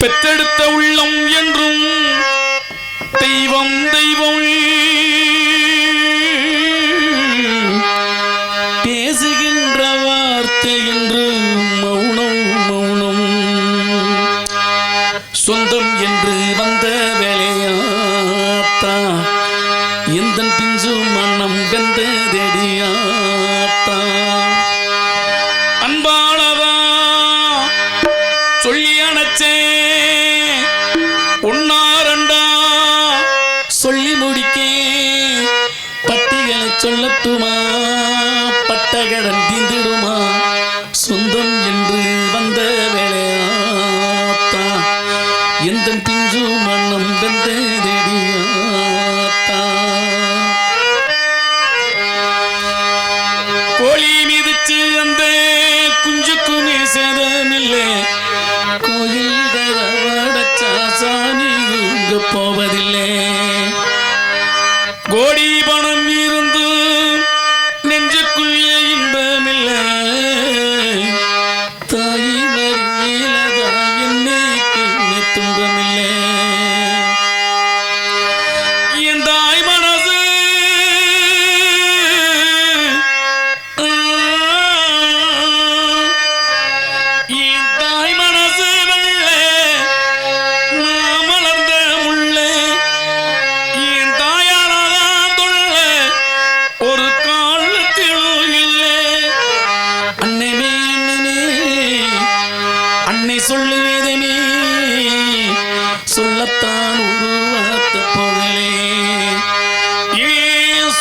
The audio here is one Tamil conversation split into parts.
பெற்றெடுத்த உள்ளம் என்றும் தெய்வம் தெய்வம் 银灯低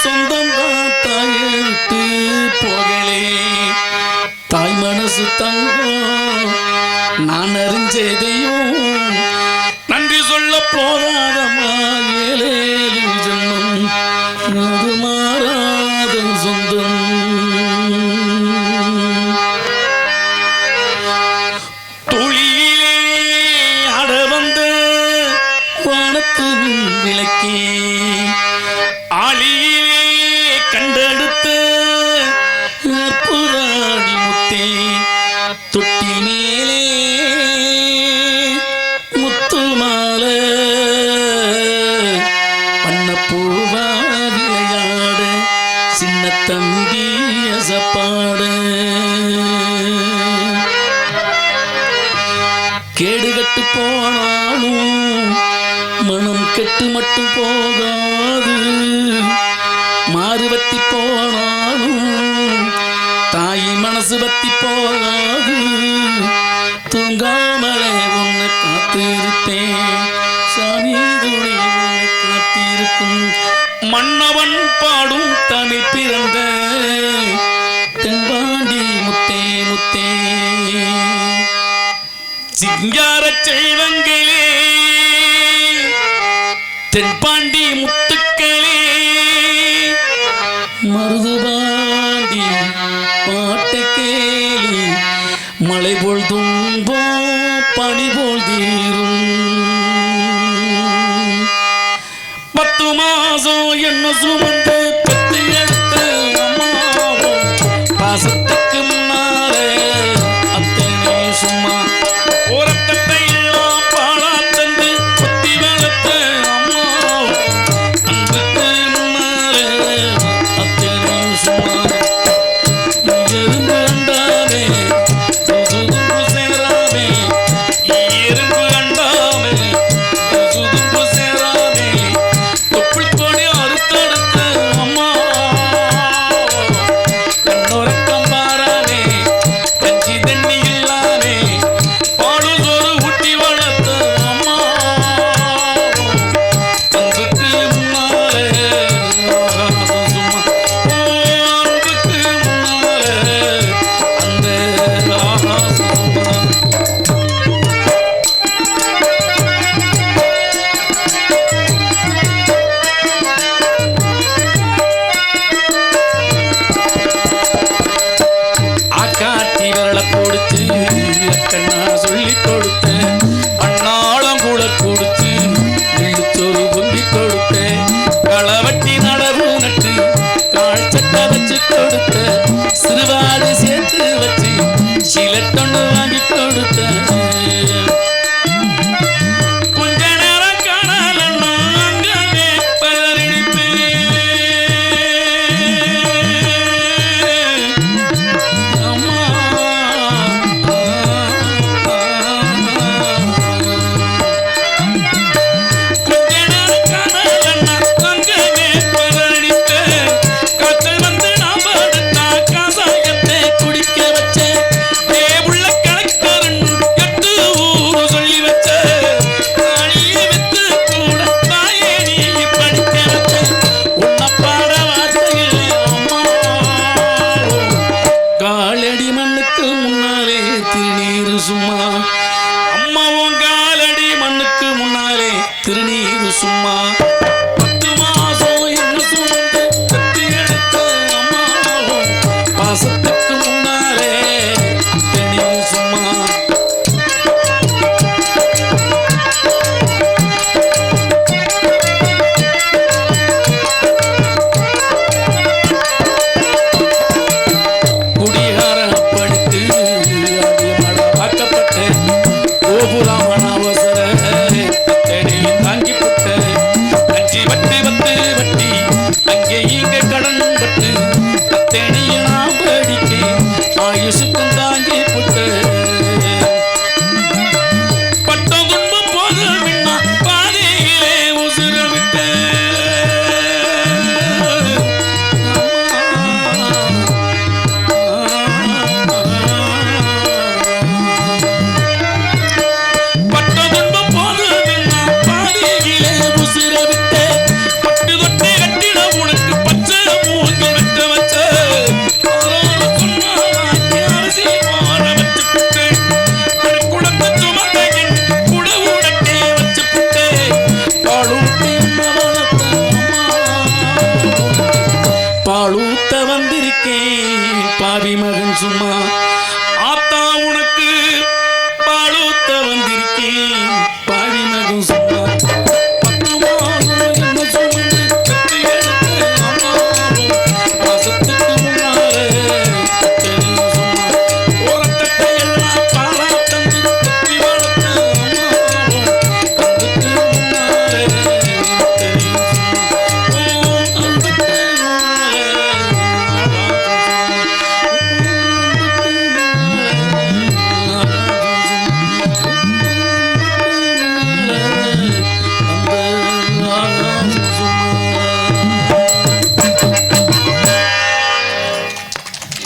சொந்தம் தான் தயத்து போகலே. தாய் மனசு தங்கம் நான் அறிஞ்சதையும் நன்றி சொல்ல போராதமா ஏழேலும் ஜென்மம் அது மாறாத சொந்தம். துளியிலே அட வந்த வானத்து விளக்கே. தம்பி அசப்பாடு கேடு கட்டு போனாலும் மனம் கெட்டு மட்டும் போகாது. மாறுபத்தி போனாலும் தாய் மனசு பத்தி போகாது. தூங்காமலே ஒன்று காத்திருப்பேன். சாமி துணை காத்திருக்கும். மன்னவன் பாடும் தமிழ் பிறந்த தென்பாண்டி முத்தே முத்தே. சிங்கார செய்வங்களே தென்பாண்டி முத்துக்களே. নজরুল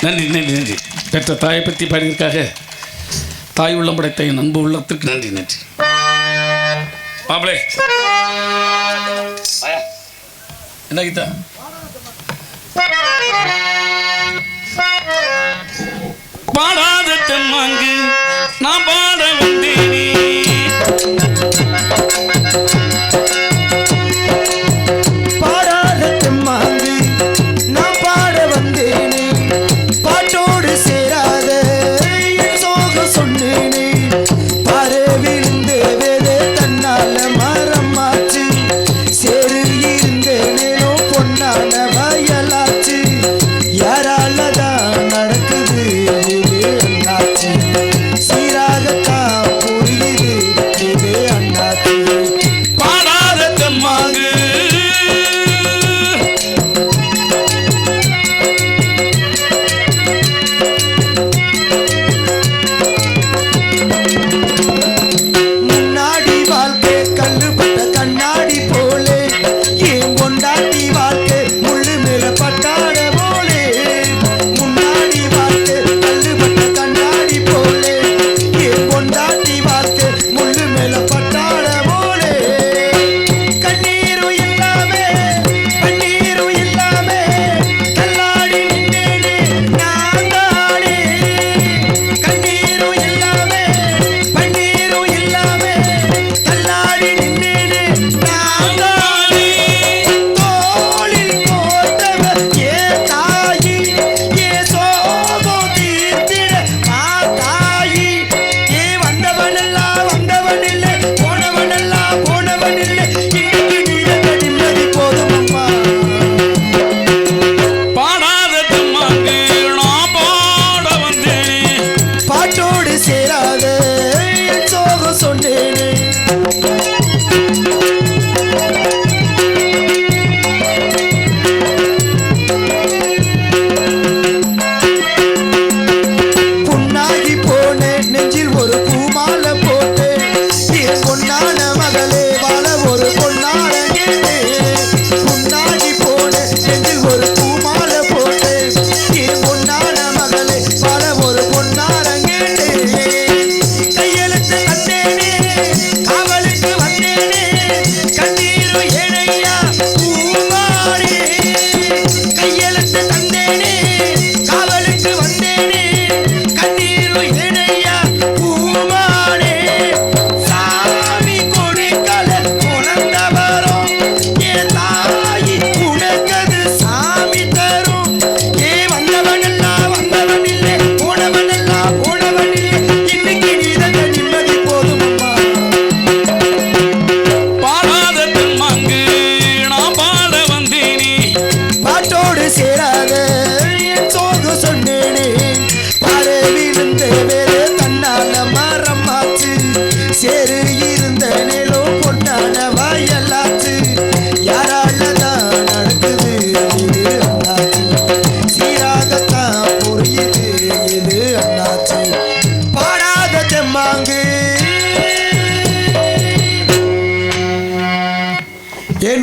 நன்றி நன்றி நன்றி. பெற்ற தாயை பற்றி பாடியிருக்காக தாய் உள்ளம் படைத்த என் அன்பு உள்ளத்திற்கு நன்றி நன்றி. மாப்பிளே. என்ன கீதா? பாடாத தெம்மாங்கு நான்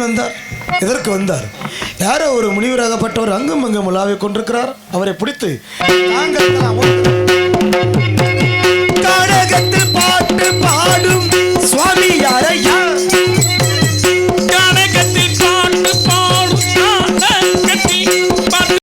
ஏன் வந்தார்? எதற்கு வந்தார்? யாரோ ஒரு முனிவராகப்பட்டவர் அங்கும் அங்கும் உலாவை கொண்டிருக்கிறார். அவரை பிடித்து நாங்கள் பாட்டு பாடும் சுவாமி யாரையும்